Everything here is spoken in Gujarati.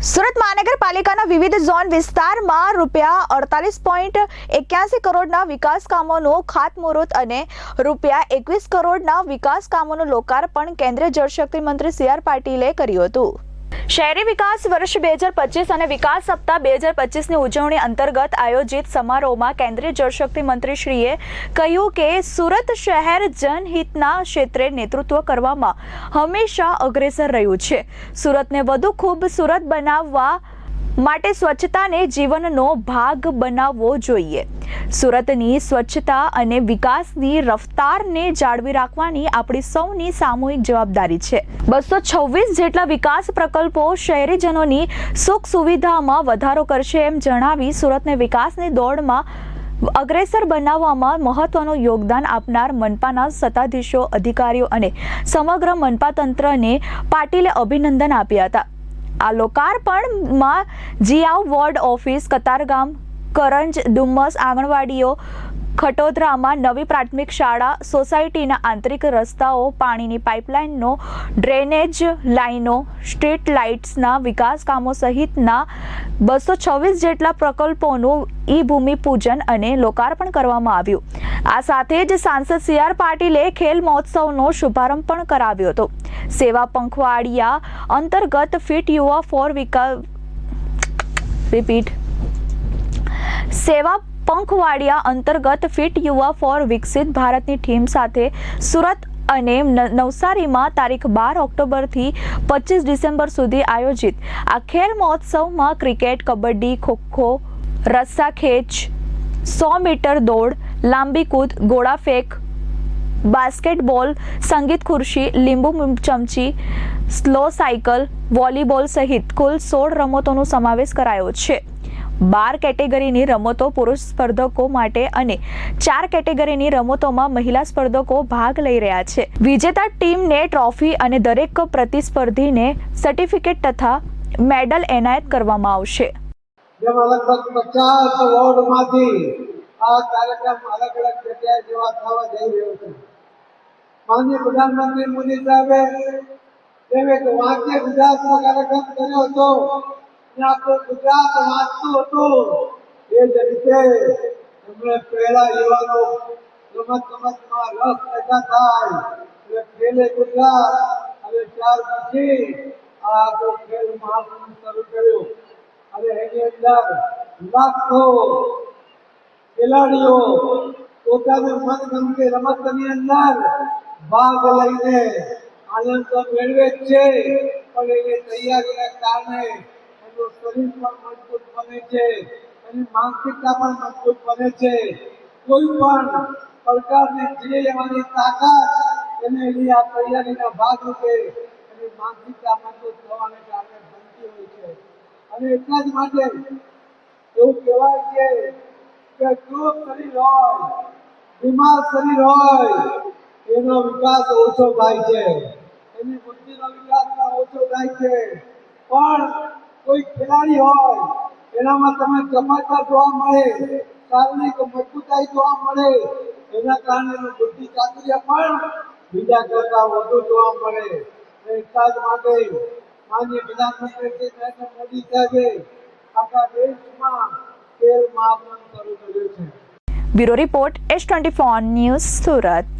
સુરત મહાનગરપાલિકાના વિવિધ ઝોન વિસ્તારમાં રૂપિયા અડતાલીસ પોઈન્ટ એક્યાસી કરોડના વિકાસ કામોનું ખાતમુહૂર્ત અને રૂપિયા એકવીસ કરોડના વિકાસ કામોનું લોકાર્પણ કેન્દ્રીય જળશક્તિ મંત્રી સી આર પાટીલે કર્યું હતું. શહેરી વિકાસ વર્ષ બે હજાર પચીસ અને વિકાસ સપ્તાહ બે હજાર પચીસની ઉજવણી અંતર્ગત આયોજિત સમારોહમાં કેન્દ્રીય જળશક્તિ મંત્રીશ્રીએ કહ્યું કે સુરત શહેર જનહિતના ક્ષેત્રે નેતૃત્વ કરવામાં હંમેશા અગ્રેસર રહ્યું છે. સુરતને વધુ ખૂબ સુરત બનાવવા માટે સ્વચ્છતાને જીવનનો ભાગ બનાવવો જોઈએ. સુરતની સ્વચ્છતા અને વિકાસની રફતારને જાળવી રાખવાની આપણી સૌની સામૂહિક જવાબદારી છે. બસો છવ્વીસ જેટલા વિકાસ પ્રકલ્પો શહેરીજનોની સુખ સુવિધામાં વધારો કરશે એમ જણાવી સુરતને વિકાસની દોડમાં અગ્રેસર બનાવવામાં મહત્વનું યોગદાન આપનાર મનપાના સત્તાધીશો, અધિકારીઓ અને સમગ્ર મનપા તંત્રને પાટીલે અભિનંદન આપ્યા હતા. આ લોકાર્પણમાં જીઆવ વોર્ડ ઓફિસ કતારગામ કરંજ ડુમ્મસ આંગણવાડીઓ ખટોદરામાં નવી પ્રાથમિક શાળા સોસાયટીના આંતરિક રસ્તાઓ, પાણીની પાઇપલાઇનનો ડ્રેનેજ લાઇનો, સ્ટ્રીટ લાઇટ્સના વિકાસ કામો સહિતના બસો છવ્વીસ જેટલા પ્રકલ્પોનું ઈ ભૂમિપૂજન અને લોકાર્પણ કરવામાં આવ્યું. આ સાથે જ સાંસદ સી આર પાટીલે ખેલ મહોત્સવનો શુભારંભ પણ કરાવ્યો હતો. સેવા પંખવાડિયા અંતર્ગત ફિટ યુવા ફોર વિકા રિપીટ, સેવા પંખવાડિયા અંતર્ગત ફિટ યુવા ફોર વિકસિત ભારતની ટીમ સાથે સુરત અને નવસારીમાં તારીખ બાર ઓક્ટોબરથી પચીસ ડિસેમ્બર સુધી આયોજિત. આ ખેલ મહોત્સવમાં ક્રિકેટ, કબડ્ડી, ખોખો રસ્સા ખેંચ સો મીટર દોડ, લાંબી કૂદ ગોળાફેંક બાસ્કેટબોલ, સંગીત ખુરશી, લીંબુ ચમચી, સ્લો સાયકલ, વોલીબોલ સહિત કુલ સોળ રમતોનો સમાવેશ કરાયો છે. બાર કેટેગરીની રમતો પુરુષ સ્પર્ધકો માટે અને ચાર કેટેગરીની રમતોમાં મહિલા સ્પર્ધકો ભાગ લઈ રહ્યા છે. વિજેતા ટીમને ટ્રોફી અને દરેક પ્રતિસ્પર્ધીને સર્ટિફિકેટ તથા મેડલ એનાયત કરવામાં આવશે. પ્રધાનમંત્રી મોદી સાહેબે એક વાક્ય ગુજરાતનો કાર્યક્રમ કર્યો હતો આપણું ગુજરાત વાંચતું હતું. એ જ રીતે એમણે પહેલા યુવાનો રમત ગમતમાં રસ પેદા થાય એટલે ગુજરાત. અને ત્યાર પછી આ આપણું ખેલ મહાકુંભ શરૂ કર્યો. અને એની અંદર લાખો ખેલાડીઓ પોતાની મનગમતી રમતની અંદર ભાગ લઈને આનંદ તો મેળવે છે, પણ એની તૈયારીના કારણે એનું શરીર પણ મજબૂત બને છે અને માનસિકતા પણ મજબૂત બને છે, કોઈ પણ પડકારને જે લેવાની તાકાત એને એની આ તૈયારીના ભાગરૂપે એની માનસિકતા મજબૂત થવાને કારણે બનતી હોય છે. અને એટલા જ માટે એવું કહેવાય છે કે જો શરીર હોય, બીમાર શરીર હોય, એનો વિકાસ ઓછો થાય છે. એની બુદ્ધિનો વિકાસ પણ ઓછો થાય છે. પણ કોઈ ખેલાડી હોય, એનામાં તમે ચમત્કાર જોવા મળે શારીરિક મજબૂતાઈ જોવા મળે, એના કારણે એનું બુદ્ધિ ચાતુર્ય પણ બીજા કરતા વધુ જોવા મળે. એટલા જ માટે માન્ય પ્રધાનમંત્રી શ્રી નરેન્દ્ર મોદી સાહેબે આખા દેશમાં તેલ મહાકુંભ શરૂ કર્યું છે. Bureau report S twenty four news Surat.